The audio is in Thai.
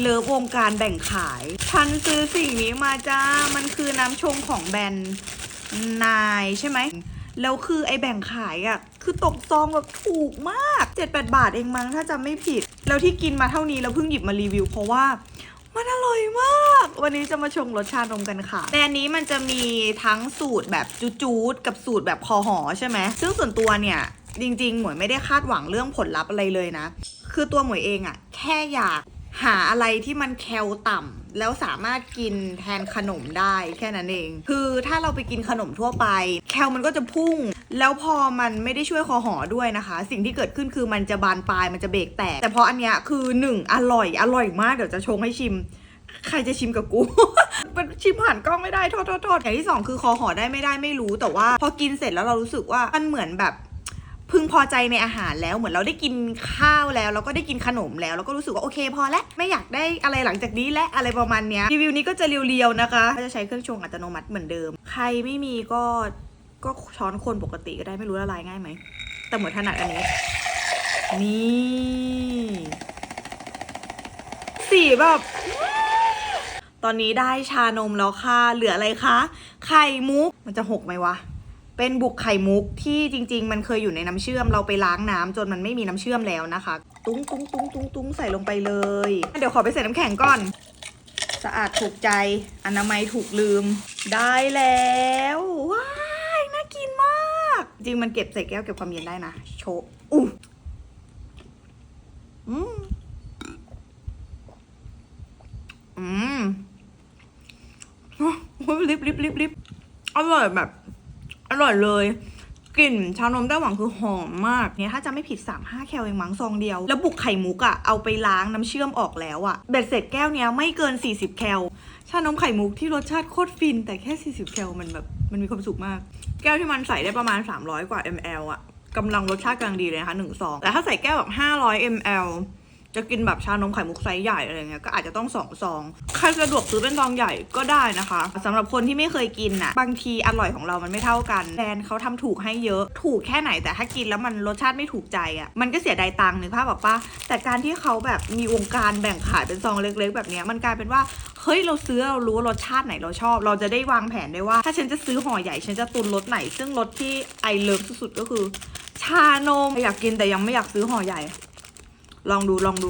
เลิฟวงการแบ่งขาย ฉันซื้อสิ่งนี้มาจ้า มันคือน้ำชงของแบรนด์นายใช่ไหม แล้วคือไอแบ่งขายอะ่ะ คือตกซองแบบถูกมาก 7-8 บาทเองมั้งถ้าจำไม่ผิด แล้วที่กินมาเท่านี้แล้วเพิ่งหยิบมารีวิวเพราะว่ามันอร่อยมาก วันนี้จะมาชงรสชานมกันค่ะในอันนี้มันจะมีทั้งสูตรแบบจูดๆกับสูตรแบบคอหอใช่ไหม ซึ่งส่วนตัวเนี่ย จริงๆ หมวยไม่ได้คาดหวังเรื่องผลลัพธ์อะไรเลยนะ คือตัวหมวยเองอะแค่อยาก หาอะไรที่มันแคลต่ำแล้วสามารถกินแทนขนมได้แค่นั้นเอง คือถ้าเราไปกินขนมทั่วไป แคลมันก็จะพุ่ง แล้วพอมันไม่ได้ช่วยคอหอด้วยนะคะ สิ่งที่เกิดขึ้นคือมันจะบานปลายมันจะเบรกแตกแต่เพราะอันเนี้ยคือหนึ่งอร่อยอร่อยมากเดี๋ยวจะชงให้ชิม ใครจะชิมกับกูมันชิมผ่านกล้องไม่ได้โทษโทษโทษอย่างที่สองคือคอหอได้ไม่ได้ไม่รู้แต่ว่า พอกินเสร็จแล้วเรารู้สึกว่ามันเหมือนแบบ พึงพอใจในอาหารแล้วเหมือนเราได้กินข้าวแล้วแล้วก็ได้กินขนมแล้วแล้วก็รู้สึกว่าโอเคพอแล้วไม่อยากได้อะไรหลังจากนี้และอะไรประมาณเนี้ยรีวิวนี้ก็จะเรียวๆนะคะก็จะใช้เครื่องชงอัตโนมัติเหมือนเดิม ใครไม่มีก็ก็ช้อนคนปกติก็ได้ไม่รู้ละลายง่ายไหมแต่เหมือนถนัดอันนี้นี่สีแบบตอนนี้ได้ชานมแล้วค่ะ เหลืออะไรคะ ไข่มุก มันจะหกไหมวะ เป็นบุกไข่มุกที่จริง ๆ มันเคยอยู่ในน้ำเชื่อมเราไปล้างน้ำจนมันไม่มีน้ำเชื่อมแล้วนะคะ ตุ้งตุ้งตุ้งตุ้งตุ้งใส่ลงไปเลย เดี๋ยวขอไปใส่น้ำแข็งก่อน สะอาดถูกใจ อนามัยถูกลืม ได้แล้วว้ายน่ากินมาก จริงมันเก็บใส่แก้วเก็บความเย็นได้นะ โชอู้อืมอืมโอ้ยลิบลิบลิบลิบอร่อยแบบ ร่อยเลยกลิ่นชานมไต้หวันคือหอมมากเนี่ยถ้าจะไม่ผิด 3 5 แคลเองมั้งซองเดียว แล้วบุกไข่มุกอะ่ะเอาไปล้างน้ำเชื่อมออกแล้วอะ่ะเบ็ดเสร็จแก้วเนี้ยไม่เกิน 40 แคลชานมไข่มุกที่รสชาติโคตรฟิน แต่แค่ 40 แคลมันแบบมันมีความสุขมาก แก้วที่มันใส่ได้ประมาณ 300 กว่า ml อะ่ะกำลังรสชาติกลังดีเลยนะคะหนึ่งซองแต่ถ้าใส่แก้วแบบ500 ml จะกินแบบชานมไข่มุกไซส์ใหญ่อะไรเงี้ยก็อาจจะต้องสองซอง ใครสะดวกซื้อเป็นซองใหญ่ก็ได้นะคะสำหรับคนที่ไม่เคยกินน่ะ บางทีอร่อยของเรามันไม่เท่ากันแบรนด์เขาทำถูกให้เยอะ ถูกแค่ไหนแต่ถ้ากินแล้วมันรสชาติไม่ถูกใจอะ่ะ มันก็เสียดายตังค์นึกภาพแบบป้าแต่การที่เขาแบบมีวงการแบ่งขายเป็นซองเล็ก ๆ แบบนี้มันกลายเป็นว่าเฮ้ยเราซื้อเรารู้ว่ารสชาติไหนเราชอบ เราจะได้วางแผนได้ว่า ถ้าฉันจะซื้อห่อใหญ่ฉันจะตุนรสไหน ซึ่งรสที่ไอเลิฟสุดๆก็คือ ชานมอยากกินแต่ยังไม่อยากซื้อห่อใหญ่ ลองดูลองดู